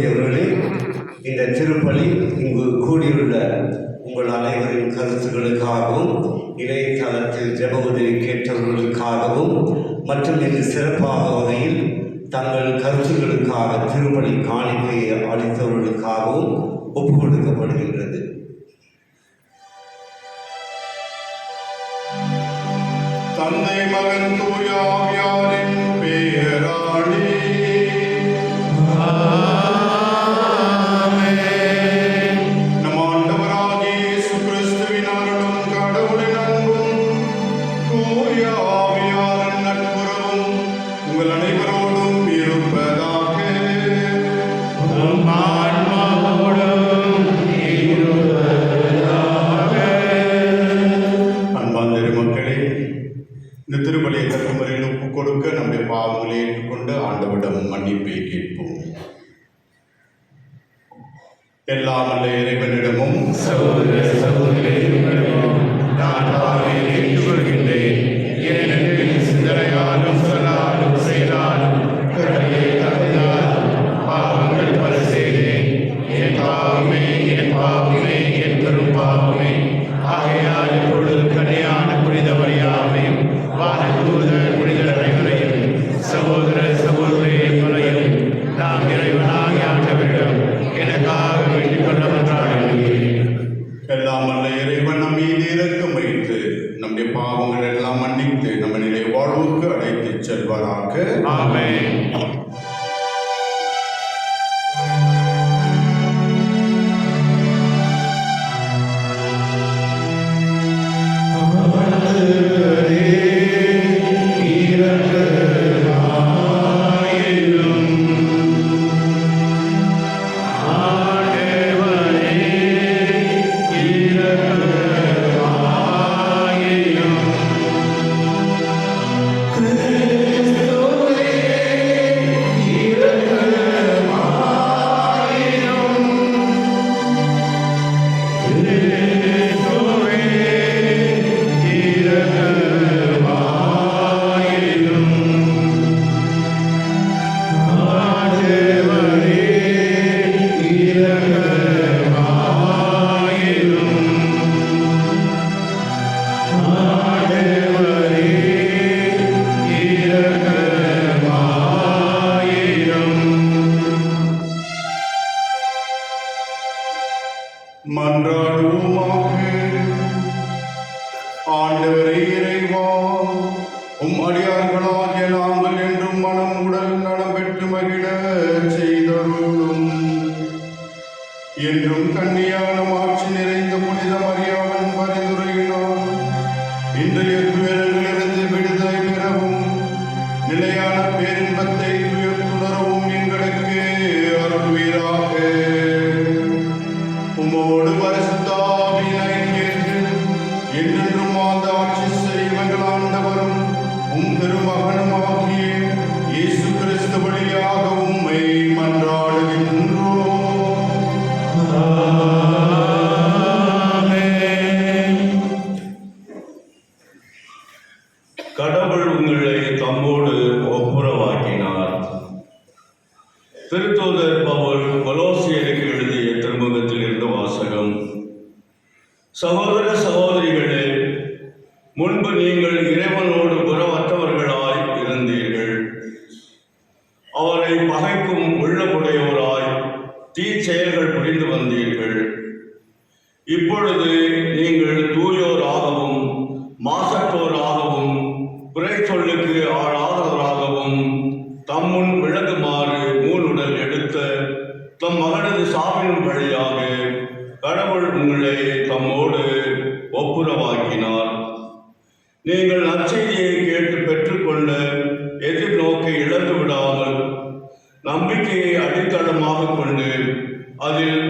ஆசிரியர்களே இந்த திருப்பலி இங்கு கூடியுள்ள உங்கள் அனைவரின் கருத்துக்களுக்காகவும் இணையதளத்தில் ஜெப உதவி கேட்டவர்களுக்காகவும் மற்றும் இது சிறப்பாக வகையில் தங்கள் கருத்துக்களுக்காக திருப்பலி காணிக்கையை அளித்தவர்களுக்காகவும் ஒப்புக் கொடுக்கப்படுகின்றது தந்தை மகன் தூயாவியாரே இரக்க முறையில் கொடுக்க நம்முடைய பாவங்களை ஏற்றுக்கொண்டு ஆண்டவிடம் மன்னிப்பை கேட்போம். எல்லாம் அல்ல இறைவனிடமும். சகோதர சகோதரிகளிடம் கடவுள் உங்களை தம்மோடு ஒப்புரவாக்கினார்.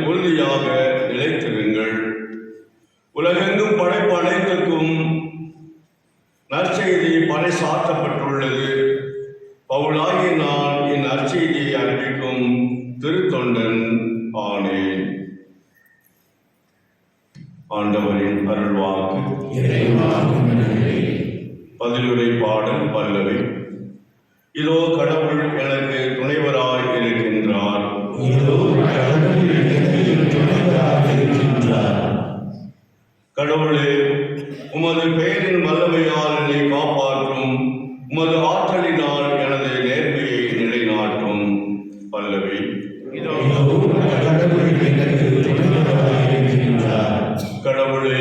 உறுதியாக நிலைத்திருங்கள். உலகெங்கும் படைப்பு அனைத்திற்கும் நற்செய்தி பறைசாற்றப்பட்டுள்ளது. பவுலாகி நான் என் நற்செய்தியை அறிவிக்கும் திருத்தொண்டன் ஆனேன் ஆண்டவரின் அருள்வாக்கு. பதிலுரை பாடல் பல்லவை. இதோ கடவுள் எனக்கு துணைவராய் இருக்கின்றார். இதோ கடவுளே உமது பெயரின் வல்லமையால் என்னை காப்பாற்றும் உமது ஆற்றலினால் எனது நேர்மையை நிலைநாட்டும். பல்லவி. கடவுளே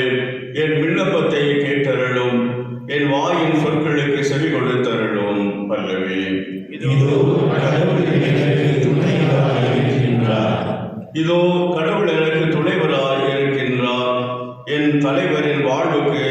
என் விண்ணப்பத்தை கேட்டருளும் என் வாயின் சொற்களுக்கு செவி கொடுத்தருளும் பல்லவி. இதோ கடவுள் எனக்கு துணைவராய் என் தலைவரின் வாழ்வுக்கு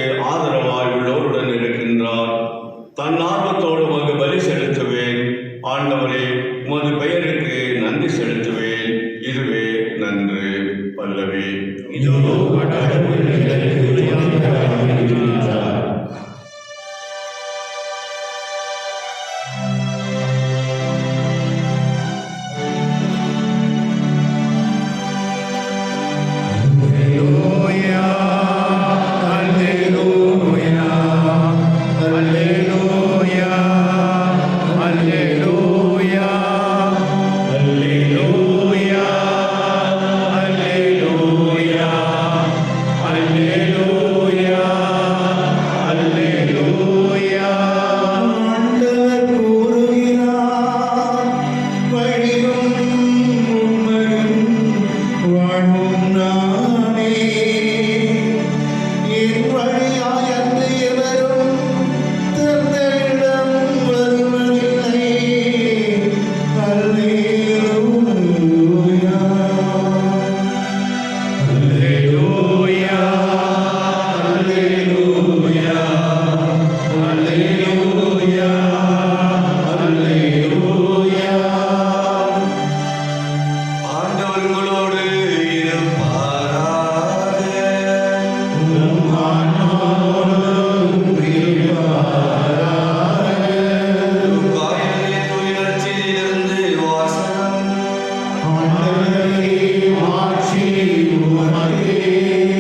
তোমারে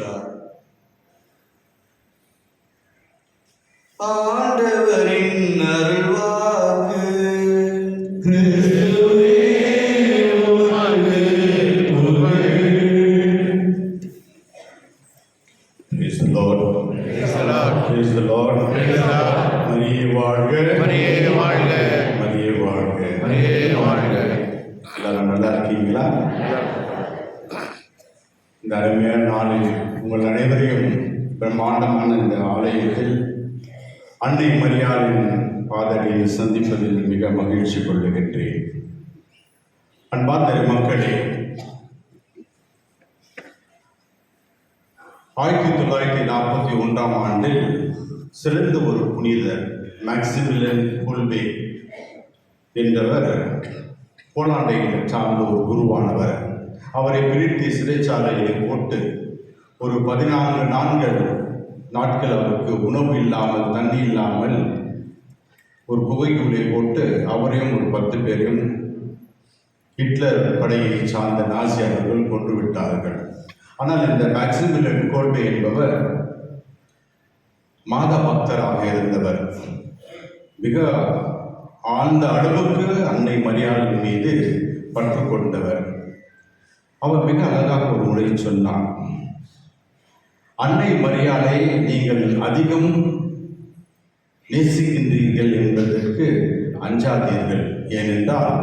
கட்டுப்பட்டதே என்றார் சந்திப்பதில் மிக மகிழ்ச்சி கொள்ளுகின்றேன். அன்பார்ந்த மக்களே ஆயிரத்தி தொள்ளாயிரத்தி நாற்பத்தி ஒன்றாம் ஆண்டில் சிறந்த ஒரு புனிதர் மேக்சிமிலன் குல்பே என்றவர் போலாண்டை சார்ந்த ஒரு குருவானவர். அவரை பிரித்து சிறைச்சாலையிலே போட்டு ஒரு பதினான்கு நான்கள் நாட்கள் அவருக்கு உணவு இல்லாமல் தண்ணி இல்லாமல் ஒரு குகைக்குள்ளே போட்டு அவரையும் ஒரு பத்து பேரையும் ஹிட்லர் படையை சார்ந்த நாசியாளர்கள் கொன்று விட்டார்கள். ஆனால் இந்த மேக்சிமிலன் கோல்பே என்பவர் மாத பக்தராக இருந்தவர். மிக ஆழ்ந்த அளவுக்கு அன்னை மரியாதையின் மீது பற்று கொண்டவர். அவர் மிக அழகாக ஒரு முறை சொன்னார் அன்னை மரியாதை நீங்கள் அதிகம் நேசிக்கின்றீர்கள் என்பதற்கு அஞ்சாதீர்கள். ஏனென்றால்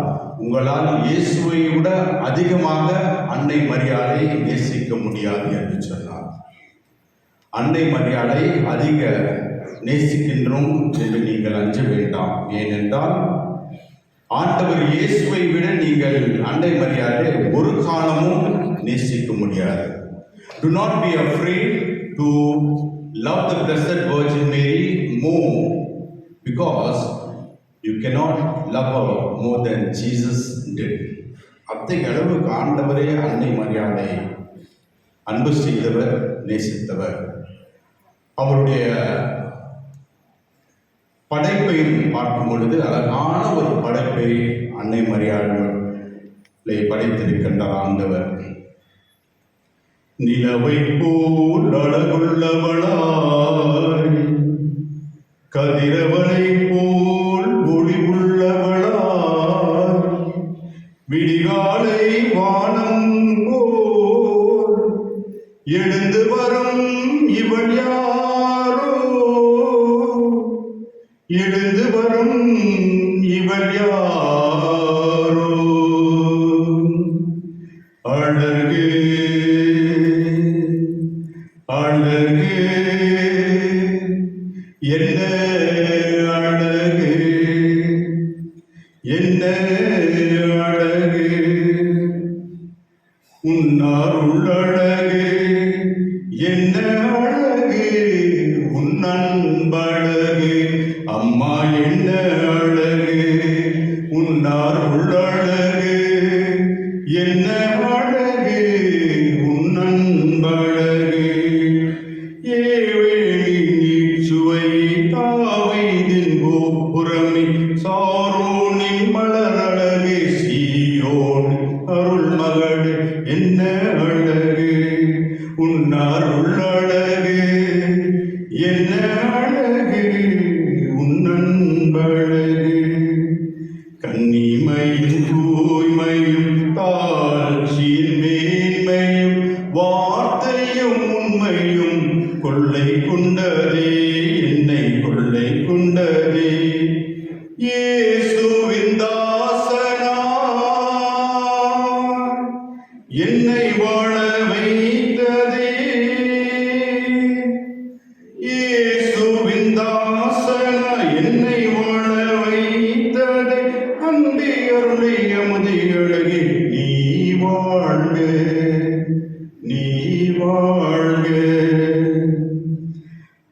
உங்களால் இயேசுவை விட அதிகமாக அன்னை மரியாதை நேசிக்க முடியாது என்று சொன்னார். அன்னை மரியாதை அதிக நேசிக்கின்றோம் என்று நீங்கள் அஞ்ச வேண்டாம். ஏனென்றால் ஆண்டவர் இயேசுவை விட நீங்கள் அன்னை மரியாதை ஒரு காலமும் நேசிக்க முடியாது. Do not be afraid to love the blessed virgin Mary more because you cannot love her more than Jesus did. அத்தகைய அளவுக்கு ஆண்டவரே அன்னை மரியாதை. அன்பு செய்தவர் நேசித்தவர். அவருடைய படைப்பை பார்க்கும் பொழுது அழகான ஒரு படைப்பை அன்னை மரியாதை படைத்திருக்கின்றார் ஆண்டவர். நிலவை போல் அழகுள்ளவளாய் கதிரவனை போல் ஒளிவுள்ளவளாய் விடிகாலை வானம் போல் எழுந்து வரும் இவள் யாரோ? எழுந்து வரும் இவள் யார்? சாரோனின் மலரழகு சீயோன் அருள் மகளே என்ன அழகு? உன்னார் உள்ளழகு அழகு என்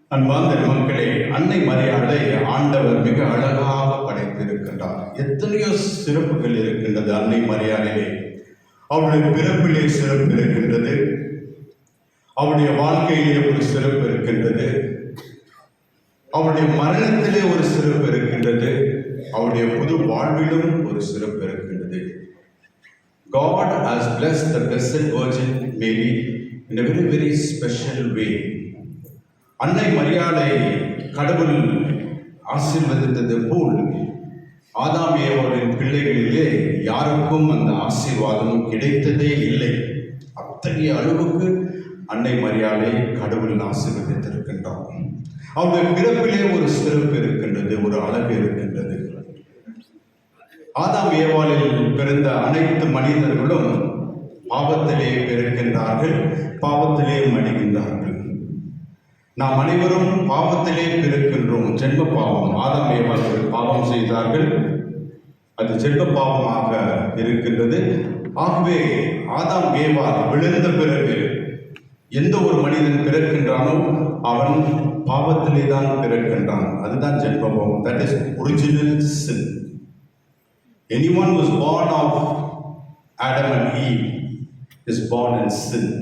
அன்பார்ந்த மக்களே அன்னை மரியாதை ஆண்டவர் மிக அழகாக படைத்திருக்கின்றார். எத்தனையோ சிறப்புகள் இருக்கின்றது அன்னை மரியாதையிலே. அவருடைய பிறப்பிலே சிறப்பு இருக்கின்றது. அவருடைய வாழ்க்கையிலே ஒரு சிறப்பு இருக்கின்றது. அவருடைய மரணத்திலே ஒரு சிறப்பு இருக்கின்றது. அவருடைய புது வாழ்விலும் ஒரு சிறப்பு இருக்கின்றது. God has blessed the Blessed Virgin Mary in a very very special way அன்னை மரியாதை கடவுள் ஆசீர்வதித்தது போல் ஆதாம் ஏவாளின் பிள்ளைகளிலே யாருக்கும் அந்த ஆசீர்வாதம் கிடைத்ததே இல்லை. அத்தகைய அளவுக்கு அன்னை மரியாதை கடவுள் ஆசீர்வதித்திருக்கின்றார் அவருடைய பிறப்பிலே ஒரு சிறப்பு இருக்கின்றது ஒரு அழகு இருக்கின்றது. ஆதாம் ஏவாளில் பிறந்த அனைத்து மனிதர்களும் பாவத்திலே பிறக்கின்றார்கள் பாவத்திலே மடிகின்றார்கள். நாம் அனைவரும் பாவத்திலே பிறக்கின்றோம். ஜென்ம பாவம். ஆதாம் ஏவாள் பாவம் செய்தார்கள். அது ஜென்ம பாவமாக இருக்கின்றது. ஆகவே ஆதாம் வேவா விழுந்த பிறகு எந்த ஒரு மனிதன் பிறக்கின்றானோ அவன் பாவத்திலே தான் பிறக்கின்றான். அதுதான் ஜென்ம பாவம். That is original sin anyone was born of Adam and Eve is born in sin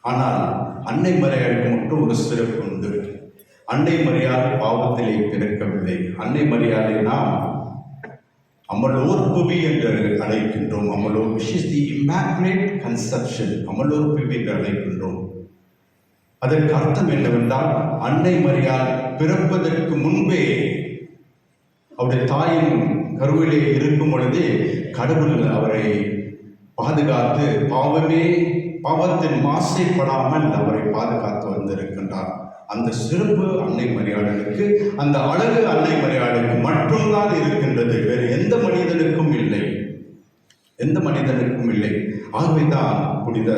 ஆனால் அன்னை மரியாளுக்கு மட்டும் ஒரு சிறப்பு உண்டு. அன்னை மரியாதை பாவத்திலே பிறக்கவில்லை. அன்னை மரியாதை நாம் அமலோர் புவி என்று அழைக்கின்றோம். அமலோர் which is the immaculate conception அமலோர் புவி என்று அழைக்கின்றோம். அதற்கு அர்த்தம் என்னவென்றால் அன்னை மரியாள் பிறப்பதற்கு முன்பே அவருடைய தாயின் கருவிலே இருக்கும் பொழுதே கடவுள் அவரை பாதுகாத்து பாவமே பாவத்தின் மாசைப்படாமல் அவரை பாதுகாத்து வந்திருக்கின்றார். அந்த சிறப்பு அன்னை மரியாளுக்கு அந்த அழகு அன்னை மரியாளுக்கு மட்டும்தான் இருக்கின்றது. வேறு எந்த மனிதனுக்கும் இல்லை. எந்த மனிதனுக்கும் இல்லை. ஆகவேதான் புனித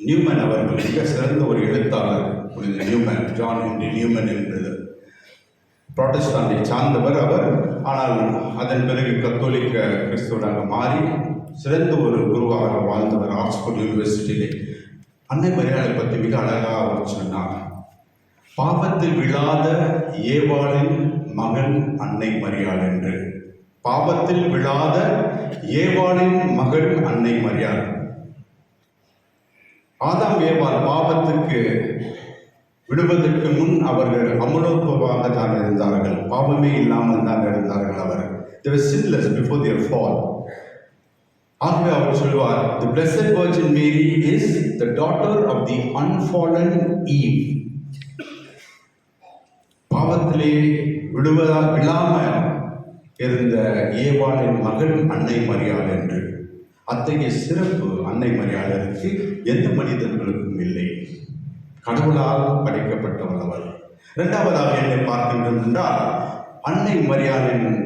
நியூமன் அவர்கள் மிக சிறந்த ஒரு எழுத்தாளர் புனித நியூமன் ஜான் ஹென்றி நியூமன் என்றது புராட்டஸ்டாண்டை சார்ந்தவர் அவர். ஆனால் அதன் பிறகு கத்தோலிக்க கிறிஸ்துவனாக மாறி சிறந்த ஒரு குருவாக வாழ்ந்தவர் ஆக்ஸ்போர்ட் யூனிவர்சிட்டியிலே. அன்னை மரியாதை பற்றி மிக அழகாக அவர் சொன்னார் பாபத்தில் விழாத ஏவாளின் மகன் அன்னை மரியாள் என்று. பாபத்தில் விழாத ஏவாளின் மகள் அன்னை மரியாள் ஆதாம் ஏவாள் பாபத்துக்கு விடுவதற்கு முன் அவர்கள் அமலோத்பவாக தான் இருந்தார்கள். பாவமே இல்லாமல் தான் இருந்தார்கள் அவர். They were sinless before ஆகவே அவர் சொல்வார் the blessed virgin Mary is the daughter of the unfallen Eve பாவத்திலே விடுவதா விழாம இருந்த ஏவாளின் மகள் அன்னை மரியாள் என்று. அத்தகைய சிறப்பு அன்னை மரியாளருக்கு எந்த மனிதர்களுக்கும் இல்லை. கடவுளால் படைக்கப்பட்டவள் அவள். இரண்டாவதாக என்னை பார்க்கின்றோம் என்றால் அன்னை மரியாளின்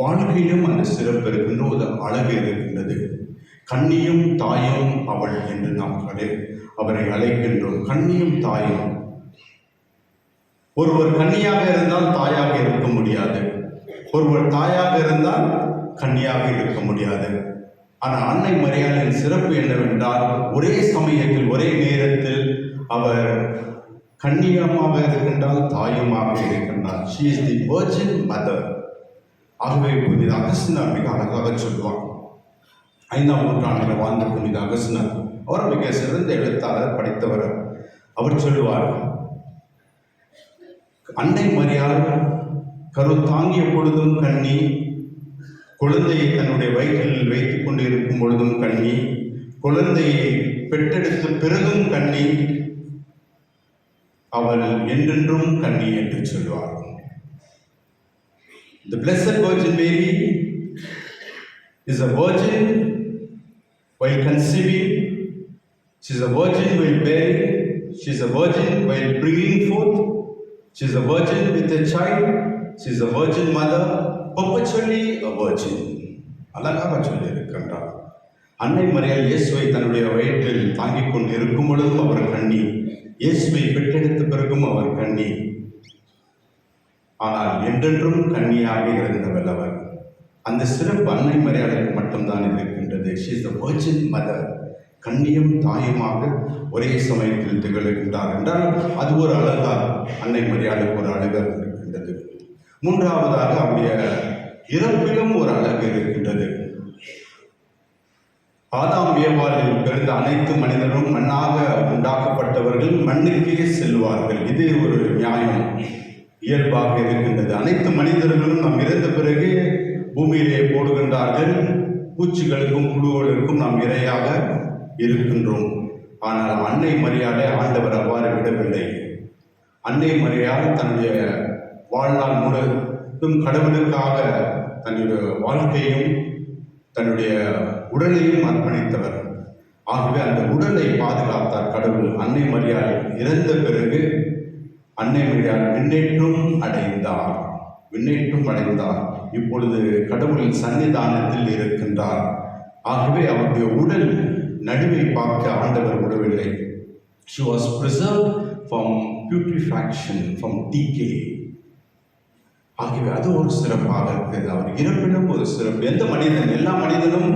வாழ்க்கையிலும் அந்த சிறப்பு இருக்கின்ற ஒரு அழகு இருக்கின்றது. கண்ணியும் தாயும் அவள் என்று நாம் கடை- அவரை அழைக்கின்றோம். கண்ணியும் தாயும். ஒருவர் கன்னியாக இருந்தால் தாயாக இருக்க முடியாது. ஒருவர் தாயாக இருந்தால் கண்ணியாக இருக்க முடியாது. ஆனால் அன்னை மரியாதையின் சிறப்பு என்னவென்றால் ஒரே சமயத்தில் ஒரே நேரத்தில் அவர் கண்ணியமாக இருக்கின்றால் தாயுமாக இருக்கின்றார். She is the virgin mother ஆகவே புனித அகஸ்தினார் மிக அழகாக சொல்லுவார் ஐந்தாம் நூற்றாண்டில் வாழ்ந்த புனித அகஸ்தினார் அவர் மிக சிறந்த எழுத்தாளர் படித்தவர். அவர் சொல்லுவார் அன்னை மரியாள் கரு தாங்கிய பொழுதும் கண்ணி குழந்தையை தன்னுடைய வயிற்றில் வைத்துக் கொண்டு இருக்கும் பொழுதும் கண்ணி குழந்தையை பெற்றெடுத்த பிறகும் கண்ணி அவள் என்றென்றும் கண்ணி என்று சொல்வார்கள் The Blessed Virgin Mary is a virgin while conceiving, she's a virgin while bearing, she's a virgin while bringing forth, she's a virgin with a child, she's a virgin mother, perpetually a virgin. அழகாக சொல்லியிருக்கின்றார் அன்னை மறையால் இயேசுவை தன்னுடைய வயிற்றில் தாங்கிக் கொண்டு இருக்கும் பொழுதும் அவர் கண்ணி இயேசுவை பெற்றெடுத்த பிறகும் அவர் கண்ணி ஆனால் என்றென்றும் கண்ணியாக இருந்தவள் அவர் அந்த சிறப்பு அன்னை மரியாதைக்கு மட்டும்தான் இருக்கின்றது. She is the virgin mother கண்ணியும் தாயுமாக ஒரே சமயத்தில் திகழ்கின்றார் என்றால் அது ஒரு அழகா அன்னை மரியாதைக்கு ஒரு அழகாக இருக்கின்றது. மூன்றாவதாக அவருடைய இறப்பிலும் ஒரு அழகு இருக்கின்றது. ஆதாம் ஏவாளில் பிறந்த அனைத்து மனிதரும் மண்ணாக உண்டாக்கப்பட்டவர்கள் மண்ணுக்கே செல்வார்கள். இது ஒரு நியாயம். இயல்பாக இருக்கின்றது. அனைத்து மனிதர்களும் நாம் இறந்த பிறகு பூமியிலே போடுகின்றார்கள். பூச்சிகளுக்கும் புழுகளுக்கும் நாம் இரையாக இருக்கின்றோம். ஆனால் அன்னை மரியாதை ஆண்டவர் அவ்வாறு விடவில்லை. அன்னை மரியாதை தன்னுடைய வாழ்நாள் முழுவதும் கடவுளுக்காக தன்னுடைய வாழ்க்கையும் தன்னுடைய உடலையும் அர்ப்பணித்தவர். ஆகவே அந்த உடலை பாதுகாத்தார் கடவுள். அன்னை மரியாதை இறந்த பிறகு அன்னை மரியாள் விண்ணேற்றம் அடைந்தார். விண்ணேற்றும் அடைந்தார். இப்பொழுது கடவுளின் சன்னிதானத்தில் இருக்கின்றார். ஆகவே அவருடைய உடல் நடுவை பார்க்க ஆண்டவர் விடவில்லை. She was preserve from putrefaction from decay ஆகவே அது ஒரு சிறப்பாக இருக்கிறது அவர் இறப்பிடம் ஒரு சிறப்பு. எந்த மனிதன்? எல்லா மனிதனும்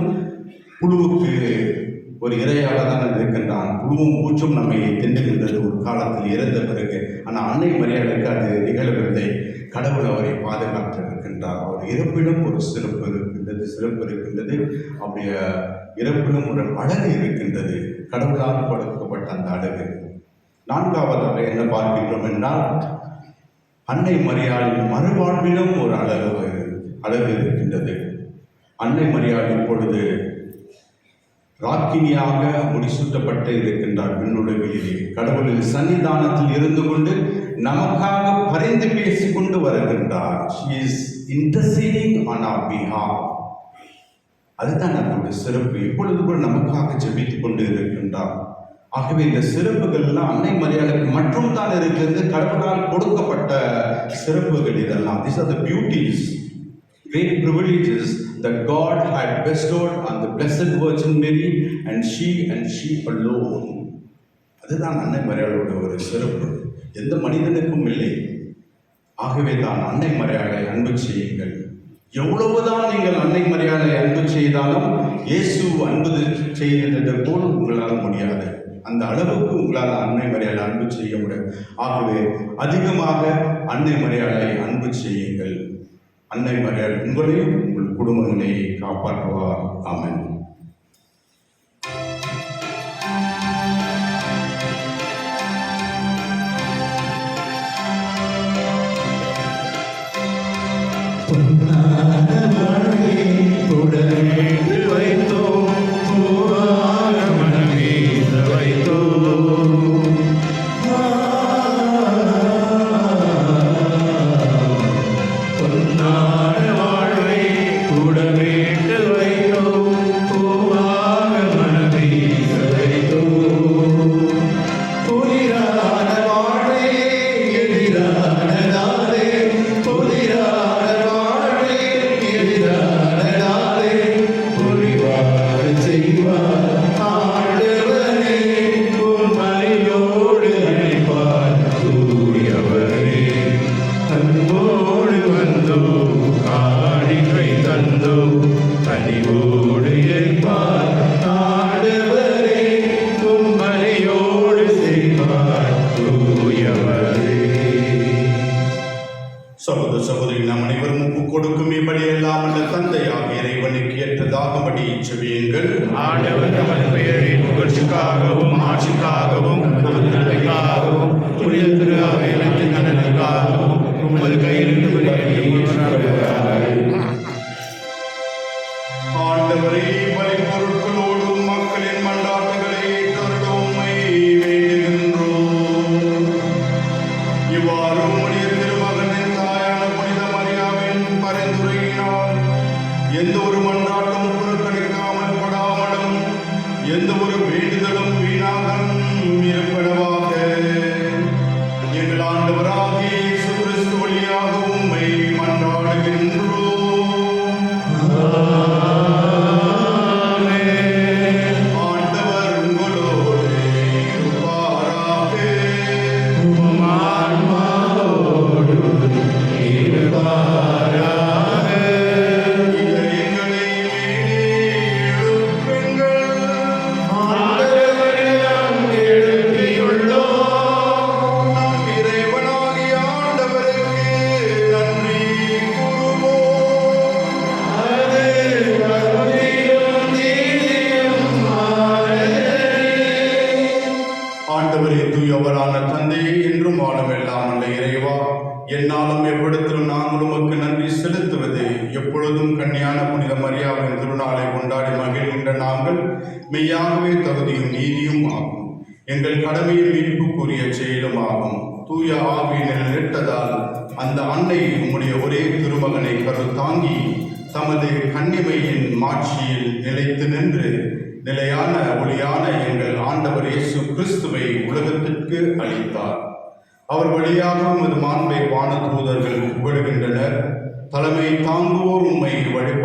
புழுவுக்கு ஒரு இரையாக தான் இருக்கின்றான். புழுவும் பூச்சும் நம்மை திண்டுகின்றது. ஒரு காலத்தில் இறந்த பிறகு ஆனால் அன்னை மரியாதைக்கு அது நிகழவில்லை. கடவுள் அவரை பாதுகாத்திருக்கின்றார் அவர் இறப்பிலும் ஒரு சிறப்பு இருக்கின்றது சிறப்பு இருக்கின்றது. அவருடைய இறப்பிலும் ஒரு அழகு இருக்கின்றது. கடவுளால் கொடுக்கப்பட்ட அந்த அழகு. நான்காவதாக என்ன பார்க்கின்றோம் என்றால் அன்னை மரியாளின் மறுவாழ்விலும் ஒரு அழகு அழகு இருக்கின்றது. அன்னை மரியாதை இப்பொழுது ராக்கினியாக முடிசூட்டப்பட்டு இருக்கின்றார் விண்ணுடவிலே கடவுளின் சன்னிதானத்தில் இருந்து கொண்டு நமக்காக பரிந்து பேசி கொண்டு வருகின்றார். She is interceding on our behalf. அதுதான் நம்முடைய சிறப்பு. இப்பொழுது கூட நமக்காக ஜெபித்துக் கொண்டு இருக்கின்றார். ஆகவே இந்த சிறப்புகள் எல்லாம் அன்னை மரியாதைக்கு மட்டும் தான் இருக்கிறது. கடவுளால் கொடுக்கப்பட்ட சிறப்புகள் இதெல்லாம். This are the beauties great privileges that God had bestowed on the Blessed Virgin Mary and she and she alone. அதுதான் அன்னை மரியாதையோட ஒரு சிறப்பு. எந்த மனிதனுக்கும் இல்லை. ஆகவே தான் அன்னை மரியாதை அன்பு செய்யுங்கள். எவ்வளவுதான் நீங்கள் அன்னை மரியாதை அன்பு செய்தாலும் இயேசு அன்பு செய்தது போல் உங்களால் முடியாது. அந்த அளவுக்கு உங்களால் அன்னை மரியாதை அன்பு செய்ய முடியாது ஆகவே அதிகமாக அன்னை மரியாதை அன்பு செய்யுங்கள். அன்னை மரியாதை உங்களையும் உங்கள் குடும்பங்களையும் காப்பாற்றுவார். ஆமன். ഒരു കൈ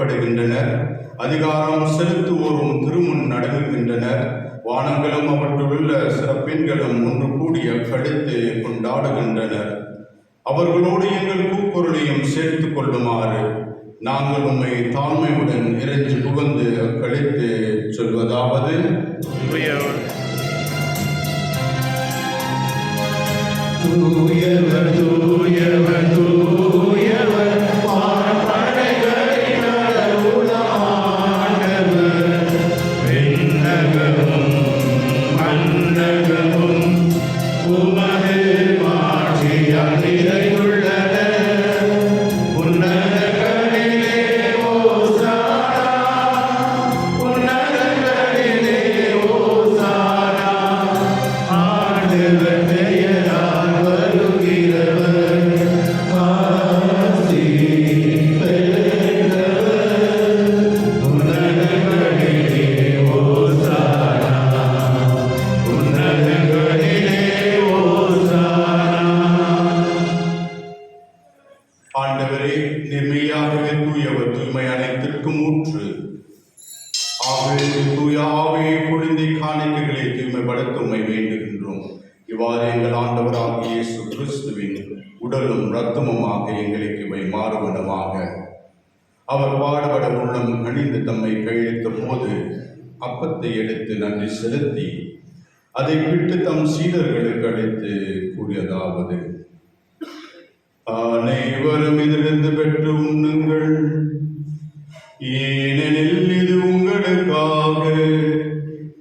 பயப்படுகின்றனர் அதிகாரம் செலுத்துவோரும் திருமுன் நடுங்குகின்றனர். வானங்களும் அவற்றிலுள்ள சிறப்பெண்களும் ஒன்று கூடிய கழுத்து கொண்டாடுகின்றனர். அவர்களோடு எங்கள் கூக்குரலையும் சேர்த்து கொள்ளுமாறு நாங்கள் உண்மை தாழ்மையுடன் இறைஞ்சு புகழ்ந்து கழித்து சொல்வதாவது. தூயவர் தூயவர் தூ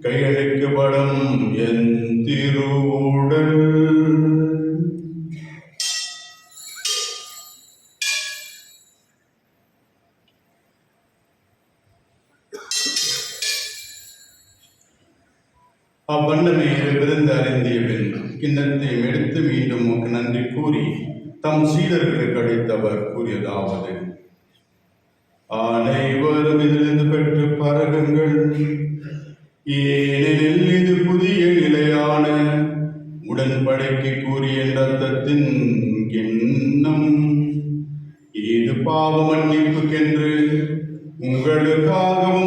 கையளிக்கப்படும் என் திருவுடல். அவ்வண்ணமே விருந்த அறிந்திய பின் கிண்ணத்தையும் எடுத்து மீண்டும் உமக்கு நன்றி கூறி தம் சீடர்களுக்கு அளித்தவர் கூறியதாவது. அனைவரும் இதிலிருந்து பெற்று பரகுங்கள். ஏனெனில் இது புதிய நிலையான உடன்படைக்கை கூறிய ரத்தத்தின் எண்ணம் இது பாவ மன்னிப்புக்கென்று உங்களுக்காகவும்